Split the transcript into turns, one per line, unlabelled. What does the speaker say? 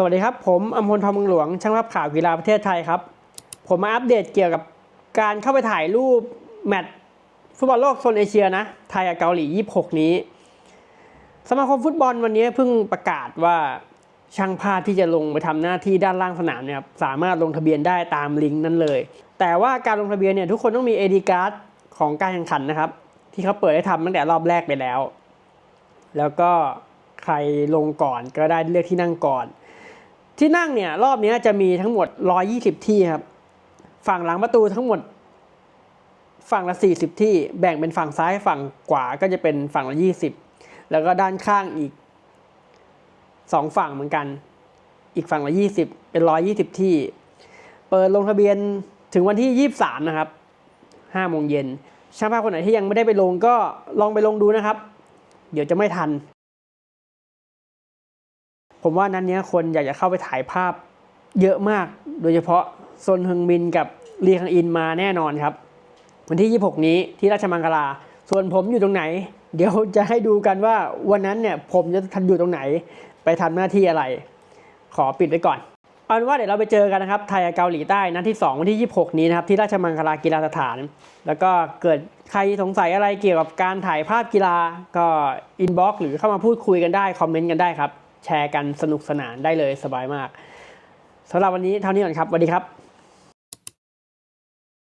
สวัสดีครับ ผมอมพลทองมงหลวง ช่างภาพข่าวกีฬาประเทศไทยครับ ผมมาอัปเดตเกี่ยวกับการเข้าไปถ่ายรูปแมตช์ฟุตบอลโลกโซนเอเชียนะ ไทยกับเกาหลี 26 นี้ สมาคมฟุตบอลวันนี้เพิ่งประกาศว่าช่างภาพที่จะลงไปทำหน้าที่ด้านล่างสนามเนี่ยสามารถลงทะเบียนได้ตามลิงก์นั้นเลย แต่ว่าการลงทะเบียนเนี่ยทุกคนต้องมี AD card ของการแข่งขันนะครับ ที่เขาเปิดให้ทำตั้งแต่รอบแรกไปแล้ว แล้วก็ใครลงก่อนก็ได้เลือกที่นั่งก่อน ที่นั่งเนี่ยรอบนี้จะมีทั้งหมด 120 ที่ครับ ฝั่งหลังประตูทั้งหมด ฝั่งละ 40 ที่ แบ่งเป็นฝั่งซ้ายฝั่งขวาก็จะเป็นฝั่งละ 20 แล้วก็ด้านข้างอีก 2 ฝั่งเหมือนกัน อีกฝั่งละ 20 เป็น 120 ที่ เปิดลงทะเบียนถึงวันที่ 23 นะครับ5โมงเย็นช่างภาพคนไหนที่ยังไม่ได้ไปลงก็ลองไปลงดูนะครับ เดี๋ยวจะไม่ทัน ผมว่านั้นเนี้ยคนอยากจะเข้าไปถ่ายภาพเยอะมาก โดยเฉพาะซนฮึงมินกับลีคังอินมาแน่นอนครับ วันที่ 26 นี้ที่ราชมังคลา ส่วนผมอยู่ตรงไหน เดี๋ยวจะให้ดูกันว่าวันนั้นเนี่ยผมจะทันอยู่ตรงไหน ไปทำหน้าที่อะไร ขอปิดไว้ก่อนเอาเป็นว่าเดี๋ยวเราไปเจอกันนะครับไทยกับเกาหลีใต้นัดที่ 2 วันที่ 26 นี้นะครับที่ราชมังคลากีฬาสถาน แล้วก็เกิดใครสงสัยอะไรเกี่ยวกับการถ่ายภาพกีฬาก็อินบ็อกซ์หรือเข้ามาพูดคุยกันได้คอมเมนต์กันได้ครับ แชร์กันสนุกสนานได้เลยสบายมากสำหรับวันนี้เท่านี้ก่อนครับสวัสดีครับ